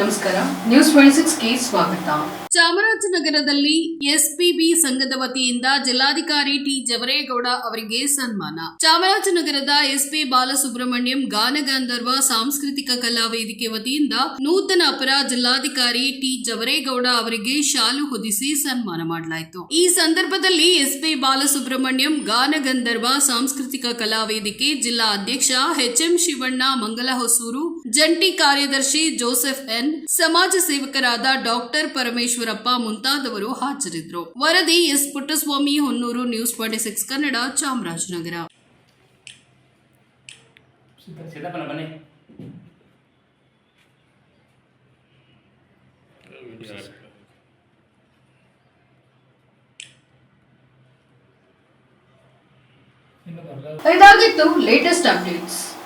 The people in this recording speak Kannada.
ನಮಸ್ಕಾರ. ನ್ಯೂಸ್ ಟ್ವೆಂಟಿ ಸಿಕ್ಸ್ಗೆ ಸ್ವಾಗತ. ಚಾಮರಾಜನಗರದಲ್ಲಿ ಎಸ್ಪಿಬಿ ಸಂಘದ ವತಿಯಿಂದ ಜಿಲ್ಲಾಧಿಕಾರಿ ಟಿ ಜವರೇಗೌಡ ಅವರಿಗೆ ಸನ್ಮಾನ. ಚಾಮರಾಜನಗರದ ಎಸ್ಪಿ ಬಾಲಸುಬ್ರಹ್ಮಣ್ಯಂ ಗಾನಗಂಧರ್ವ ಸಾಂಸ್ಕೃತಿಕ ಕಲಾ ವೇದಿಕೆ ವತಿಯಿಂದ ನೂತನ ಅಪರ ಜಿಲ್ಲಾಧಿಕಾರಿ ಟಿ ಜವರೇಗೌಡ ಅವರಿಗೆ ಶಾಲು ಹೊದಿಸಿ ಸನ್ಮಾನ ಮಾಡಲಾಯಿತು. ಈ ಸಂದರ್ಭದಲ್ಲಿ ಎಸ್ಪಿ ಬಾಲಸುಬ್ರಹ್ಮಣ್ಯಂ ಗಾನಗಂಧರ್ವ ಸಾಂಸ್ಕೃತಿಕ ಕಲಾ ವೇದಿಕೆ ಜಿಲ್ಲಾ ಅಧ್ಯಕ್ಷ ಎಚ್ಎಂ ಶಿವಣ್ಣ ಮಂಗಲ ಹೊಸೂರು ಜಂಟಿ ಕಾರ್ಯದರ್ಶಿ ಜೋಸೆಫ್ ಎನ್. ಸಮಾಜ ಸೇವಕರಾದ ಡಾಕ್ಟರ್ ಪರಮೇಶ್ವರಪ್ಪ ಮುಂತಾದವರು ಹಾಜರಿದ್ದರು. ವರದಿ S Puttaswamy Honnur news twenty six Kannada Chamarajanagar. ಇದಾಗಿತ್ತು ಲೇಟೆಸ್ಟ್ ಅಪ್ಡೇಟ್ಸ್